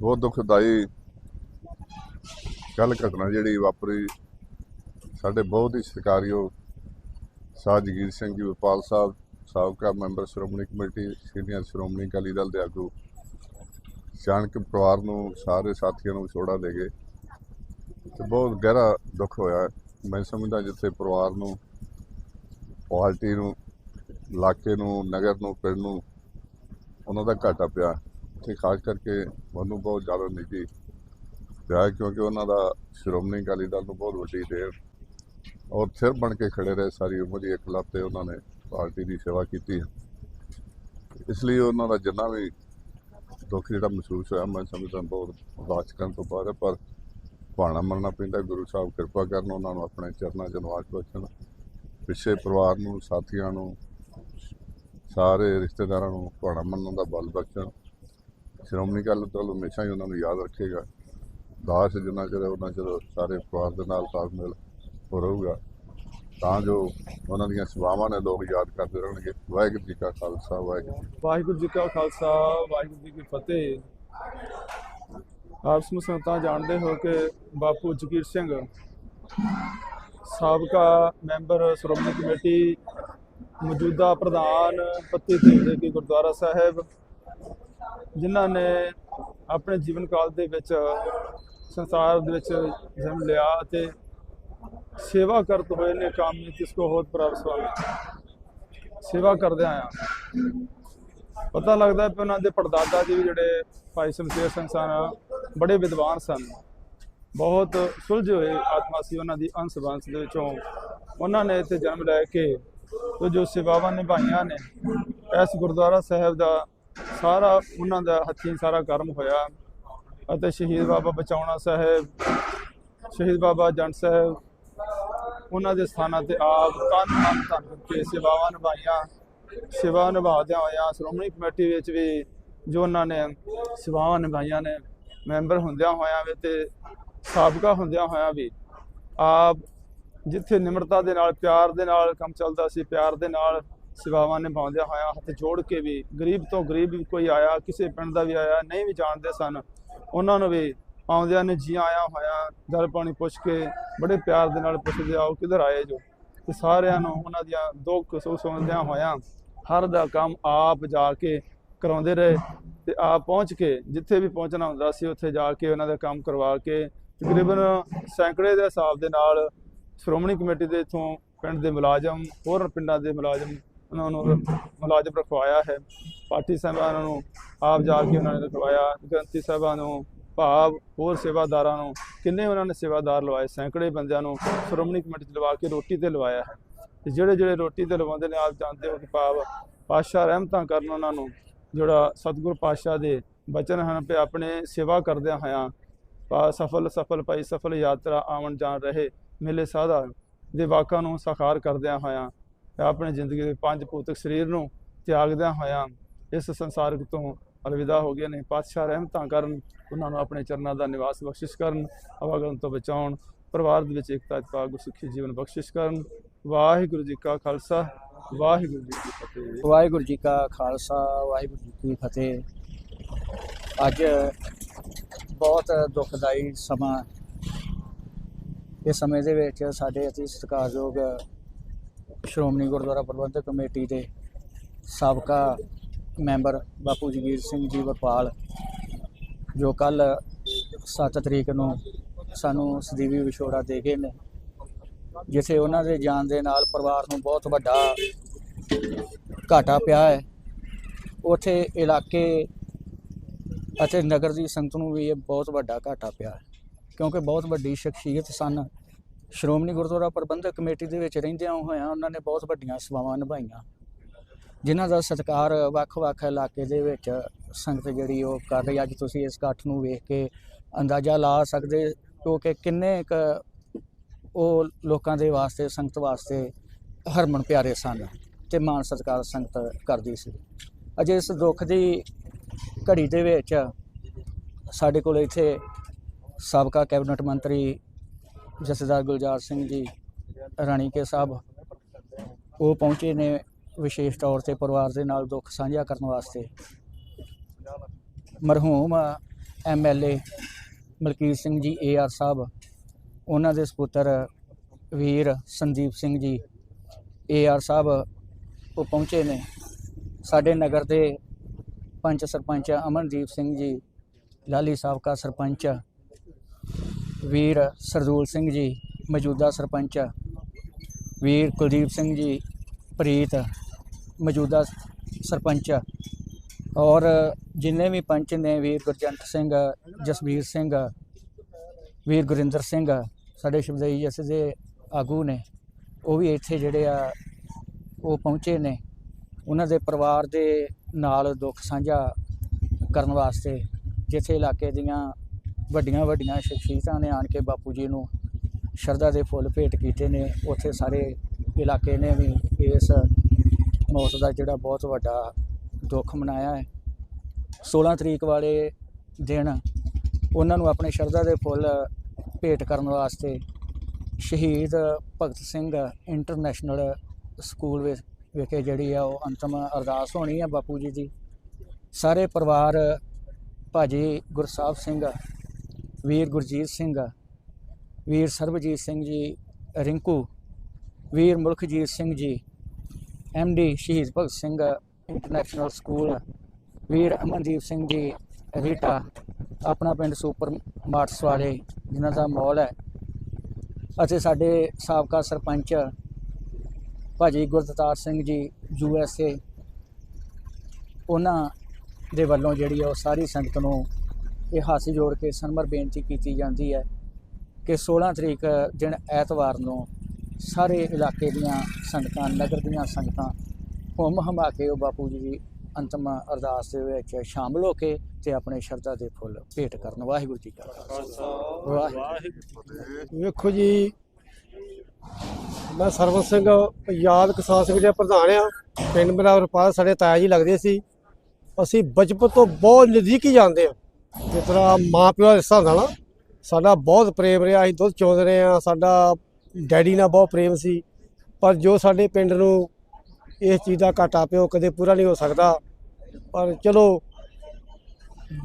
ਬਹੁਤ ਦੁਖਦਾਈ ਕੱਲ ਘਟਨਾ ਜਿਹੜੀ ਵਾਪਰੀ, ਸਾਡੇ ਬਹੁਤ ਹੀ ਸਤਿਕਾਰਯੋਗ ਸਾਹ ਜਗੀਰ ਸਿੰਘ ਜੀ ਵਪਾਲ ਸਾਹਿਬ, ਸਾਬਕਾ member Shiromani committee, senior Shiromani Akali Dal ਦੇ ਆਗੂ ਸਿਆਣਕ ਪਰਿਵਾਰ ਨੂੰ ਸਾਰੇ ਸਾਥੀਆਂ ਨੂੰ ਵਿਛੋੜਾ ਦੇ ਗਏ ਤੇ ਬਹੁਤ ਗਹਿਰਾ ਦੁੱਖ ਹੋਇਆ। ਮੈਂ ਸਮਝਦਾ ਜਿੱਥੇ ਪਰਿਵਾਰ ਨੂੰ ਪਾਰਟੀ ਨੂੰ, ਇਲਾਕੇ ਨੂੰ, ਨਗਰ ਨੂੰ, ਪਿੰਡ ਨੂੰ, ਉਹਨਾਂ ਦਾ ਘਾਟਾ ਪਿਆ। ਤੇ ਖਾਸ ਕਰਕੇ ਮੈਨੂੰ ਬਹੁਤ ਜ਼ਿਆਦਾ ਨਿੱਜੀ ਪਿਆ ਕਿਉਂਕਿ ਉਹਨਾਂ ਦਾ ਸ਼੍ਰੋਮਣੀ ਅਕਾਲੀ ਦਲ ਨੂੰ ਬਹੁਤ ਵੱਡੀ ਦੇਣ ਔਰ ਸਿਰ ਬਣ ਕੇ ਖੜੇ ਰਹੇ ਸਾਰੀ ਉਮਰ ਹੀ ਇੱਕ ਲੱਤ ਤੇ ਉਹਨਾਂ ਨੇ ਪਾਰਟੀ ਦੀ ਸੇਵਾ ਕੀਤੀ ਇਸ ਲਈ ਉਹਨਾਂ ਦਾ ਜਿੰਨਾ ਵੀ ਦੁੱਖ ਜਿਹੜਾ ਮਹਿਸੂਸ ਹੋਇਆ ਮੈਂ ਸਮਝਦਾ ਬਹੁਤ ਉਦਾਸ ਕਰਨ ਤੋਂ ਬਾਅਦ ਹੈ, ਪਰ ਭਾਣਾ ਮੰਨਣਾ ਪੈਂਦਾ ਗੁਰੂ ਸਾਹਿਬ ਕਿਰਪਾ ਕਰਨ ਉਹਨਾਂ ਨੂੰ ਆਪਣੇ ਚਰਨਾਂ 'ਚ ਨਿਵਾਸ ਬਖਸ਼ਣ ਪਿੱਛੇ ਪਰਿਵਾਰ ਨੂੰ ਸਾਥੀਆਂ ਨੂੰ ਸਾਰੇ ਰਿਸ਼ਤੇਦਾਰਾਂ ਨੂੰ ਭਾਣਾ ਮੰਨਣ ਦਾ ਬਲ ਬਖਸ਼ਣ। ਸ਼੍ਰੋਮਣੀ ਅਕਾਲੀ ਦਲ ਹਮੇਸ਼ਾ ਹੀ ਉਹਨਾਂ ਨੂੰ ਯਾਦ ਰੱਖੇਗਾ। ਦਾਸ ਜਿੰਨਾ ਚਿਰ ਉਹਨਾਂ ਚਿਰ ਸਾਰੇ ਪਰਿਵਾਰ ਦੇ ਨਾਲ ਤਾਲਮੇਲ ਹੋ ਰਹੂਗਾ। ਤਾਂ ਜੋ ਉਹਨਾਂ ਦੀਆਂ ਸੇਵਾਵਾਂ ਨੇ ਲੋਕ ਯਾਦ ਕਰਦੇ ਰਹਿਣਗੇ। ਵਾਹਿਗੁਰੂ ਜੀ ਕਾ ਖਾਲਸਾ, ਵਾਹਿਗੁਰੂ ਵਾਹਿਗੁਰੂ ਜੀ ਕਾ ਖਾਲਸਾ, ਵਾਹਿਗੁਰੂ ਜੀ ਕੀ ਫਤਿਹ। ਆਪ ਸਮੂਹ ਸੰਗਤਾਂ ਜਾਣਦੇ ਹੋ ਕਿ ਬਾਪੂ ਜਗੀਰ ਸਿੰਘ ਸਾਬਕਾ ਮੈਂਬਰ ਸ਼੍ਰੋਮਣੀ ਕਮੇਟੀ ਮੌਜੂਦਾ ਪ੍ਰਧਾਨ ਪੱਤੀ ਤੇਰੇ ਕੀ ਗੁਰਦੁਆਰਾ ਸਾਹਿਬ ਜਿਨ੍ਹਾਂ ਨੇ ਆਪਣੇ ਜੀਵਨ ਕਾਲ ਦੇ ਵਿੱਚ, ਸੰਸਾਰ ਦੇ ਵਿੱਚ ਜਨਮ ਲਿਆ ਅਤੇ ਸੇਵਾ ਕਰਤ ਹੋਏ ਨੇ ਕਾਮ ਨੇ ਕਿਸ ਕੋ ਹੋਤ ਪ੍ਰਾਪਤ ਸਵਾਮੀ ਸੇਵਾ ਕਰਦੇ ਆਇਆ ਪਤਾ ਲੱਗਦਾ ਕਿ ਉਹਨਾਂ ਦੇ ਪੜਦਾਦਾ ਜੀ ਵੀ ਜਿਹੜੇ ਭਾਈ ਸ਼ਮਸ਼ੇਰ ਸਿੰਘ ਸਨ, ਬੜੇ ਵਿਦਵਾਨ ਸਨ। ਬਹੁਤ ਸੁਲਝੇ ਹੋਏ ਆਤਮਾ ਸੀ ਉਹਨਾਂ ਦੀ ਅੰਸ਼ ਬੰਸ ਦੇ ਵਿੱਚੋਂ। ਉਹਨਾਂ ਨੇ ਇੱਥੇ ਜਨਮ ਲੈ ਕੇ ਤੇ ਜੋ ਸੇਵਾਵਾਂ ਨਿਭਾਈਆਂ ਨੇ, ਇਸ ਗੁਰਦੁਆਰਾ ਸਾਹਿਬ ਦਾ ਸਾਰਾ ਉਹਨਾਂ ਦਾ ਹੱਥੀਂ ਸਾਰਾ ਕਰਮ ਹੋਇਆ ਅਤੇ ਸ਼ਹੀਦ ਬਾਬਾ ਬਚਾਉਣਾ ਸਾਹਿਬ, ਸ਼ਹੀਦ ਬਾਬਾ ਜੰਡ ਸਾਹਿਬ, ਉਹਨਾਂ ਦੇ ਸਥਾਨਾਂ ਤੇ ਆਪ ਤਨ ਮਨ ਧਨ ਕੇ ਸੇਵਾਵਾਂ ਨਿਭਾਈਆਂ ਸੇਵਾ ਨਿਭਾਦਿਆਂ ਹੋਇਆਂ ਸ਼੍ਰੋਮਣੀ ਕਮੇਟੀ ਵਿੱਚ ਵੀ ਜੋ ਉਹਨਾਂ ਨੇ ਸੇਵਾਵਾਂ ਨਿਭਾਈਆਂ ਨੇ, ਮੈਂਬਰ ਹੁੰਦਿਆਂ ਹੋਇਆਂ ਵੀ ਤੇ ਸਾਬਕਾ ਹੁੰਦਿਆਂ ਹੋਇਆਂ ਵੀ ਆਪ ਜਿੱਥੇ ਨਿਮਰਤਾ ਦੇ ਨਾਲ, ਪਿਆਰ ਦੇ ਨਾਲ ਕੰਮ ਚੱਲਦਾ ਸੀ, ਪਿਆਰ ਦੇ ਨਾਲ ਸੇਵਾਵਾਂ ਨਿਭਾਉਂਦਿਆਂ ਹੋਇਆਂ ਹੱਥ ਜੋੜ ਕੇ ਵੀ ਗਰੀਬ ਤੋਂ ਗਰੀਬ ਵੀ ਕੋਈ ਆਇਆ, ਕਿਸੇ ਪਿੰਡ ਦਾ ਵੀ ਆਇਆ, ਨਹੀਂ ਵੀ ਜਾਣਦੇ ਸਨ। ਉਹਨਾਂ ਨੂੰ ਵੀ ਆਉਂਦਿਆਂ ਨੇ ਜੀ ਆਇਆ ਹੋਇਆ ਦਰ ਪਾਣੀ ਪੁੱਛ ਕੇ ਬੜੇ ਪਿਆਰ ਦੇ ਨਾਲ ਪੁੱਛਦੇ, ਆਓ ਕਿੱਧਰ ਆਏ ਜੋ? ਤੇ ਸਾਰਿਆਂ ਨੂੰ ਉਹਨਾਂ ਦੀਆਂ ਦੁੱਖ ਸੁੱਖ ਸੁਣਦਿਆਂ ਹੋਇਆਂ ਹਰ ਦਾ ਕੰਮ ਆਪ ਜਾ ਕੇ ਕਰਾਉਂਦੇ ਰਹੇ ਤੇ ਆਪ ਪਹੁੰਚ ਕੇ ਜਿੱਥੇ ਵੀ ਪਹੁੰਚਣਾ ਹੁੰਦਾ ਸੀ, ਉੱਥੇ ਜਾ ਕੇ ਉਹਨਾਂ ਦਾ ਕੰਮ ਕਰਵਾ ਕੇ ਤਕਰੀਬਨ ਸੈਂਕੜੇ ਦੇ ਹਿਸਾਬ ਦੇ ਨਾਲ ਸ਼੍ਰੋਮਣੀ ਕਮੇਟੀ ਦੇ ਇਥੋਂ ਪਿੰਡ ਦੇ ਮੁਲਾਜ਼ਮ, ਹੋਰ ਪਿੰਡਾਂ ਦੇ ਮੁਲਾਜ਼ਮ ਉਹਨਾਂ ਨੂੰ ਮੁਲਾਜ਼ਮ ਰਖਵਾਇਆ ਹੈ। ਪਾਰਟੀ ਸਾਹਿਬਾਨਾਂ ਨੂੰ ਆਪ ਜਾ ਕੇ ਉਹਨਾਂ ਨੇ ਰਖਵਾਇਆ। ਗ੍ਰੰਥੀ ਸਾਹਿਬਾਂ ਨੂੰ, ਭਾਵ ਹੋਰ ਸੇਵਾਦਾਰਾਂ ਨੂੰ, ਕਿੰਨੇ ਉਹਨਾਂ ਨੇ ਸੇਵਾਦਾਰ ਲਵਾਏ? ਸੈਂਕੜੇ ਬੰਦਿਆਂ ਨੂੰ ਸ਼੍ਰੋਮਣੀ ਕਮੇਟੀ 'ਚ ਲਵਾ ਕੇ ਰੋਟੀ ਤੇ ਲਵਾਇਆ ਹੈ। ਤੇ ਜਿਹੜੇ ਜਿਹੜੇ ਰੋਟੀ ਤੇ ਲਵਾਉਂਦੇ ਨੇ, ਆਪ ਜਾਣਦੇ ਹੋ ਕਿ ਭਾਵ ਪਾਤਸ਼ਾਹ ਰਹਿਮਤਾਂ ਕਰਨ ਉਹਨਾਂ ਨੂੰ, ਜਿਹੜਾ ਸਤਿਗੁਰ ਪਾਤਸ਼ਾਹ ਦੇ ਬਚਨ ਹਨ ਤੇ ਆਪਣੇ ਸੇਵਾ ਕਰਦਿਆਂ ਹੋਇਆਂ ਪਾ ਸਫਲ ਸਫਲ ਪਾਈ ਸਫਲ ਯਾਤਰਾ ਆਵਣ ਜਾਣ ਰਹੇ, ਮੇਲੇ ਸਾਧਾ ਦੇ ਵਾਕਾਂ ਨੂੰ ਸਾਕਾਰ ਕਰਦਿਆਂ ਹੋਇਆਂ ਤੇ ਆਪਣੀ ਜ਼ਿੰਦਗੀ ਦੇ ਪੰਜ ਭੂਤਕ ਸਰੀਰ ਨੂੰ ਤਿਆਗਦਿਆਂ ਹੋਇਆਂ ਇਸ ਸੰਸਾਰਿਕ ਤੋਂ ਅਲਵਿਦਾ ਹੋ ਗਏ ਨੇ। ਪਾਤਸ਼ਾਹ ਰਹਿਮਤਾਂ ਕਰਨ, ਉਹਨਾਂ ਨੂੰ ਆਪਣੇ ਚਰਨਾਂ ਦਾ ਨਿਵਾਸ ਬਖਸ਼ਿਸ਼ ਕਰਨ ਆਵਾਗਮਨ ਤੋਂ ਬਚਾਉਣ, ਪਰਿਵਾਰ ਦੇ ਵਿੱਚ ਇਕਤਾ ਇਤਫਾਕ ਸੁਖੀ ਜੀਵਨ ਬਖਸ਼ਿਸ਼ ਕਰਨ। ਵਾਹਿਗੁਰੂ ਜੀ ਕਾ ਖਾਲਸਾ, ਵਾਹਿਗੁਰੂ ਜੀ ਕੀ ਫਤਿਹ। ਵਾਹਿਗੁਰੂ ਜੀ ਕਾ ਖਾਲਸਾ, ਵਾਹਿਗੁਰੂ ਜੀ ਕੀ ਫਤਿਹ। ਅੱਜ ਬਹੁਤ ਦੁਖਦਾਈ ਸਮਾਂ। ਇਸ ਸਮੇਂ ਦੇ ਵਿੱਚ ਸਾਡੇ ਅਤੀ ਸਤਿਕਾਰਯੋਗ ਸ਼੍ਰੋਮਣੀ ਗੁਰਦੁਆਰਾ ਪ੍ਰਬੰਧਕ ਕਮੇਟੀ ਦੇ ਸਾਬਕਾ ਮੈਂਬਰ ਬਾਪੂ ਜਗੀਰ ਸਿੰਘ ਜੀ ਵਰਪਾਲ, ਜੋ ਕੱਲ 7 ਤਰੀਕ ਨੂੰ ਸਾਨੂੰ ਸਦੀਵੀ ਵਿਛੋੜਾ ਦੇ ਗਏ ਨੇ, ਜਿੱਥੇ ਉਹਨਾਂ ਦੇ ਜਾਣ ਦੇ ਨਾਲ ਪਰਿਵਾਰ ਨੂੰ ਬਹੁਤ ਵੱਡਾ ਘਾਟਾ ਪਿਆ ਹੈ। ਉਥੇ ਇਲਾਕੇ ਅਤੇ ਨਗਰ ਦੀ ਸੰਗਤ ਨੂੰ ਵੀ ਇਹ ਬਹੁਤ ਵੱਡਾ ਘਾਟਾ ਪਿਆ ਕਿਉਂਕਿ ਬਹੁਤ ਵੱਡੀ ਸ਼ਖਸੀਅਤ ਸਨ ਸ਼੍ਰੋਮਣੀ ਗੁਰਦੁਆਰਾ ਪ੍ਰਬੰਧਕ ਕਮੇਟੀ ਦੇ ਵਿੱਚ ਰਹਿੰਦਿਆਂ ਹੋਇਆਂ ਉਹਨਾਂ ਨੇ ਬਹੁਤ ਵੱਡੀਆਂ ਸੇਵਾਵਾਂ ਨਿਭਾਈਆਂ, ਜਿਨ੍ਹਾਂ ਦਾ ਸਤਿਕਾਰ ਵੱਖ-ਵੱਖ ਇਲਾਕੇ ਦੇ ਵਿੱਚ ਸੰਗਤ ਜਿਹੜੀ ਉਹ ਕਰ ਰਹੀ ਅੱਜ ਤੁਸੀਂ ਇਸ ਇਕੱਠ ਨੂੰ ਵੇਖ ਕੇ ਅੰਦਾਜ਼ਾ ਲਾ ਸਕਦੇ ਹੋ ਕਿ ਕਿੰਨੇ ਕੁ ਉਹ ਲੋਕਾਂ ਦੇ ਵਾਸਤੇ, ਸੰਗਤ ਵਾਸਤੇ ਹਰਮਨ ਪਿਆਰੇ ਸਨ ਤੇ ਮਾਨ ਸਤਿਕਾਰ ਸੰਗਤ ਕਰਦੀ ਸੀ। ਅਜੇ ਇਸ ਦੁੱਖ ਦੀ ਘੜੀ ਦੇ ਵਿੱਚ ਸਾਡੇ ਕੋਲ ਇੱਥੇ ਸਾਬਕਾ ਕੈਬਨਿਟ ਮੰਤਰੀ ਜਥੇਦਾਰ ਗੁਲਜ਼ਾਰ ਸਿੰਘ ਜੀ ਰਾਣੀਕੇ ਸਾਹਿਬ, ਉਹ ਪਹੁੰਚੇ ਨੇ ਵਿਸ਼ੇਸ਼ ਤੌਰ ਤੇ ਪਰਿਵਾਰ ਦੇ ਨਾਲ ਦੁੱਖ ਸਾਂਝਾ ਕਰਨ ਵਾਸਤੇ। ਮਰਹੂਮ ਐਮਐਲਏ ਮਲਕੀਤ ਸਿੰਘ ਜੀ ਏਆਰ ਸਾਹਿਬ, ਉਹਨਾਂ ਦੇ ਸੁਪੁੱਤਰ ਵੀਰ ਸੰਦੀਪ ਸਿੰਘ ਜੀ ਏਆਰ ਸਾਹਿਬ, ਉਹ ਪਹੁੰਚੇ ਨੇ। ਸਾਡੇ ਨਗਰ ਦੇ ਪੰਚ ਸਰਪੰਚ ਅਮਨਦੀਪ ਸਿੰਘ ਜੀ, ਲਾਲੀ ਸਾਬਕਾ ਸਰਪੰਚ ਵੀਰ ਸਰਦੂਲ ਸਿੰਘ ਜੀ, ਮੌਜੂਦਾ ਸਰਪੰਚ। ਵੀਰ ਕੁਲਦੀਪ ਸਿੰਘ ਜੀ, ਪ੍ਰੀਤ, ਮੌਜੂਦਾ ਸਰਪੰਚ। ਔਰ ਜਿੰਨੇ ਵੀ ਪੰਚ ਨੇ, ਵੀਰ ਗੁਰਜੰਟ ਸਿੰਘ ਜਸਵੀਰ ਸਿੰਘ, ਵੀਰ ਗੁਰਿੰਦਰ ਸਿੰਘ, ਸਾਡੇ ਸ਼ਿਵਦਈ ਜਸ ਦੇ ਆਗੂ ਨੇ, ਉਹ ਵੀ ਇੱਥੇ ਜਿਹੜੇ ਆ, ਉਹ ਪਹੁੰਚੇ ਨੇ। ਉਹਨਾਂ ਦੇ ਪਰਿਵਾਰ ਦੇ ਨਾਲ ਦੁੱਖ ਸਾਂਝਾ ਕਰਨ ਵਾਸਤੇ, ਜਿੱਥੇ ਇਲਾਕੇ ਦੀਆਂ ਵੱਡੀਆਂ ਵੱਡੀਆਂ ਸ਼ਖਸੀਅਤਾਂ ਨੇ ਆਣ ਕੇ ਬਾਪੂ ਜੀ ਨੂੰ ਸ਼ਰਧਾ ਦੇ ਫੁੱਲ ਭੇਟ ਕੀਤੇ ਨੇ। ਉੱਥੇ ਸਾਰੇ ਇਲਾਕੇ ਨੇ ਵੀ ਇਸ ਮੌਤ ਦਾ ਜਿਹੜਾ ਬਹੁਤ ਵੱਡਾ ਦੁੱਖ ਮਨਾਇਆ ਹੈ। 16 ਤਰੀਕ ਵਾਲੇ ਦਿਨ ਉਹਨਾਂ ਨੂੰ ਆਪਣੇ ਸ਼ਰਧਾ ਦੇ ਫੁੱਲ ਭੇਟ ਕਰਨ ਵਾਸਤੇ ਸ਼ਹੀਦ ਭਗਤ ਸਿੰਘ ਇੰਟਰਨੈਸ਼ਨਲ ਸਕੂਲ ਵਿੱਚ ਵਿਖੇ ਜਿਹੜੀ ਆ ਉਹ ਅੰਤਮ ਅਰਦਾਸ ਹੋਣੀ ਆ ਬਾਪੂ ਜੀ ਦੀ। ਸਾਰੇ ਪਰਿਵਾਰ ਭਾਜੀ ਗੁਰਸਾਹਿਬ ਸਿੰਘ ਵੀਰ ਗੁਰਜੀਤ ਸਿੰਘ ਵੀਰ ਸਰਬਜੀਤ ਸਿੰਘ ਜੀ, ਰਿੰਕੂ, ਵੀਰ ਮੁਲਖਜੀਤ ਸਿੰਘ ਜੀ ਡੀ ਸ਼ਹੀਦ ਭਗਤ ਸਿੰਘ ਇੰਟਰਨੈਸ਼ਨਲ ਸਕੂਲ ਵੀਰ ਅਮਨਦੀਪ ਸਿੰਘ ਜੀ ਰੀਟਾ ਆਪਣਾ ਪਿੰਡ ਸੁਪਰ ਮਾਰਟਸ ਵਾਲੇ ਜਿਨ੍ਹਾਂ ਦਾ ਮੌਲ ਹੈ। ਅਤੇ ਸਾਡੇ ਸਾਬਕਾ ਸਰਪੰਚ ਭਾਜੀ ਗੁਰਦਤਾਰ Singh ji, U S A, ਉਹਨਾਂ ਦੇ ਵੱਲੋਂ ਜਿਹੜੀ ਆ ਉਹ ਸਾਰੀ ਸੰਗਤ ਨੂੰ ਇਹ ਹਾਸੀ ਜੋੜ ਕੇ ਸਨਮਰ ਬੇਨਤੀ ਕੀਤੀ ਜਾਂਦੀ ਹੈ ਕਿ 16 ਤਰੀਕ ਦਿਨ ਐਤਵਾਰ ਨੂੰ ਸਾਰੇ ਇਲਾਕੇ ਦੀਆਂ ਸੰਗਤਾਂ, ਨਗਰ ਦੀਆਂ ਸੰਗਤਾਂ ਹੁਮ ਹਮਾ ਕੇ ਉਹ ਬਾਪੂ ਜੀ ਦੀ ਅੰਤਮ ਅਰਦਾਸ ਦੇ ਵਿੱਚ ਸ਼ਾਮਲ ਹੋ ਕੇ ਤੇ ਆਪਣੇ ਸ਼ਰਧਾ ਦੇ ਫੁੱਲ ਭੇਟ ਕਰਨ। ਵਾਹਿਗੁਰੂ ਜੀ ਕਾ ਖਾਲਸਾ। ਵਾਹਿਗੁਰੂ। ਵੇਖੋ ਜੀ, ਮੈਂ ਸਰਵਨ ਸਿੰਘ ਯਾਦ ਕਿਸਾਨ ਸਿੰਘ ਦੇ ਪ੍ਰਧਾਨ ਆ। ਪਿੰਡ ਮੇਰਾ ਵਰਪਾਲ ਸਾਡੇ ਤਾਇਆ ਜੀ ਲੱਗਦੇ ਸੀ। ਅਸੀਂ ਬਚਪਨ ਤੋਂ ਬਹੁਤ ਨਜ਼ਦੀਕੀ ਜਾਂਦੇ ਆ। ਜਿਸ ਤਰ੍ਹਾਂ ਮਾਂ ਪਿਓ ਦਾ ਰਿਸ਼ਤਾ ਹੁੰਦਾ ਨਾ, ਸਾਡਾ ਬਹੁਤ ਪ੍ਰੇਮ ਰਿਹਾ, ਅਸੀਂ ਦੁੱਧ ਚੋਂਦੇ ਰਹੇ ਆ ਸਾਡਾ ਡੈਡੀ ਨਾਲ ਬਹੁਤ ਪ੍ਰੇਮ ਸੀ, ਪਰ ਜੋ ਸਾਡੇ ਪਿੰਡ ਨੂੰ ਇਸ ਚੀਜ਼ ਦਾ ਘਾਟਾ ਪਿਓ ਕਦੇ ਪੂਰਾ ਨਹੀਂ ਹੋ ਸਕਦਾ। ਪਰ ਚਲੋ,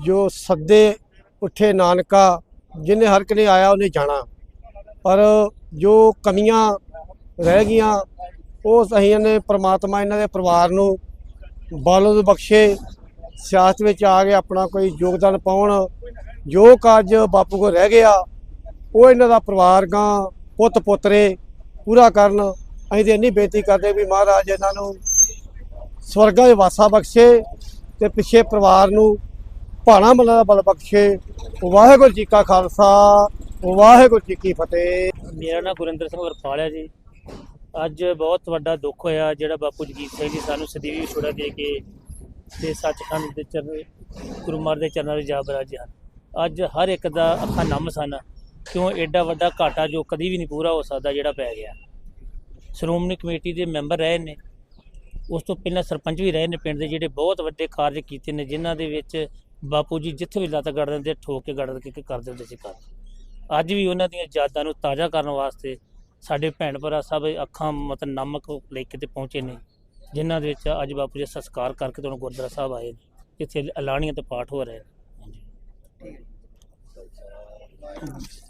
ਜੋ ਸੱਦੇ ਉੱਠੇ ਨਾਨਕਾ ਜਿਹਨੇ ਹਰ ਕਨੇ ਆਇਆ, ਉਹਨੇ ਜਾਣਾ। ਪਰ ਜੋ ਕਮੀਆਂ ਰਹਿ ਗਈਆਂ, ਉਹ ਅਸੀਂ ਇਹਨੇ ਪ੍ਰਮਾਤਮਾ, ਇਹਨਾਂ ਦੇ ਪਰਿਵਾਰ ਨੂੰ ਬਾਲਦ ਬਖਸ਼ੇ ਸਿਆਸਤ ਵਿੱਚ ਆ ਕੇ ਆਪਣਾ ਕੋਈ ਯੋਗਦਾਨ ਪਾਉਣ, ਜੋ ਕਾਰਜ ਬਾਪੂ ਕੋ ਰਹਿ ਗਿਆ, ਉਹ ਇਹਨਾਂ ਦਾ ਪਰਿਵਾਰ ਗਾਂ, ਪੁੱਤ ਪੁੱਤਰੇ ਪੂਰਾ ਕਰਨ, ਅਸੀਂ ਤੇ ਇੰਨੀ ਬੇਨਤੀ ਕਰਦੇ ਵੀ ਮਹਾਰਾਜ ਇਹਨਾਂ ਨੂੰ ਸਵਰਗਾਂ ਦੇ ਵਾਸਾ ਬਖਸ਼ੇ ਤੇ ਪਿੱਛੇ ਪਰਿਵਾਰ ਨੂੰ ਭਾਣਾ ਮਨਾਂ ਦਾ ਬਲ ਬਖਸ਼ੇ। ਵਾਹਿਗੁਰੂ ਜੀ ਕਾ ਖਾਲਸਾ, ਵਾਹਿਗੁਰੂ ਜੀ ਕੀ ਫਤਿਹ। ਮੇਰਾ ਨਾਮ ਗੁਰਿੰਦਰ ਸਿੰਘ ਵਰਪਾਲ ਹੈ ਜੀ। ਅੱਜ ਬਹੁਤ ਵੱਡਾ ਦੁੱਖ ਹੋਇਆ ਜਿਹੜਾ ਬਾਪੂ ਜਗੀਰ ਸਿੰਘ ਜੀ ਸਾਨੂੰ ਸਦੀਵੀ ਵਿਛੋੜਾ ਦੇ ਕੇ ਤੇ ਸੱਚਖੰਡ ਦੇ ਚਰਨ, ਗੁਰੂ ਮਹਾਰਾਜ ਦੇ ਚਰਨਾਂ ਦੇ ਜਾ ਬਰਾਜੇ ਹਨ। ਅੱਜ ਹਰ ਇੱਕ ਦਾ ਅੱਖਾਂ ਨਮ ਸਨ। ਕਿਉਂ ਐਡਾ ਵੱਡਾ ਘਾਟਾ ਜੋ ਕਦੀ ਵੀ ਨਹੀਂ ਪੂਰਾ ਹੋ ਸਕਦਾ ਜਿਹੜਾ ਪੈ ਗਿਆ। ਸ਼੍ਰੋਮਣੀ ਕਮੇਟੀ ਦੇ ਮੈਂਬਰ ਰਹੇ ਨੇ। ਉਸ ਤੋਂ ਪਹਿਲਾਂ ਸਰਪੰਚ ਵੀ ਰਹੇ ਨੇ ਪਿੰਡ ਦੇ, ਜਿਹੜੇ ਬਹੁਤ ਵੱਡੇ ਕਾਰਜ ਕੀਤੇ ਨੇ, ਜਿਨ੍ਹਾਂ ਦੇ ਵਿੱਚ ਬਾਪੂ ਜੀ ਜਿੱਥੇ ਵੀ ਲੱਤ ਗੜ ਦਿੰਦੇ, ਠੋਕ ਕੇ ਗੜ ਕੇ ਕਰ ਦਿੰਦੇ ਸੀ ਕੰਮ ਅੱਜ ਵੀ ਉਹਨਾਂ ਦੀਆਂ ਯਾਦਾਂ ਨੂੰ ਤਾਜ਼ਾ ਕਰਨ ਵਾਸਤੇ ਸਾਡੇ ਭੈਣ ਭਰਾ ਸਭ ਅੱਖਾਂ ਮਤਲਬ ਨਮਕ ਲੈ ਕੇ ਤੇ ਪਹੁੰਚੇ ਨੇ। ਜਿਨ੍ਹਾਂ ਦੇ ਵਿੱਚ ਅੱਜ ਬਾਪੂ ਜੀ ਦਾ ਸੰਸਕਾਰ ਕਰਕੇ ਤੁਹਾਨੂੰ ਗੁਰਦੁਆਰਾ ਸਾਹਿਬ ਆਏ ਨੇ। ਇੱਥੇ ਅਲਾਣੀਆਂ ਤੇ ਪਾਠ ਹੋ ਰਹੇ ਨੇ। ਹਾਂਜੀ।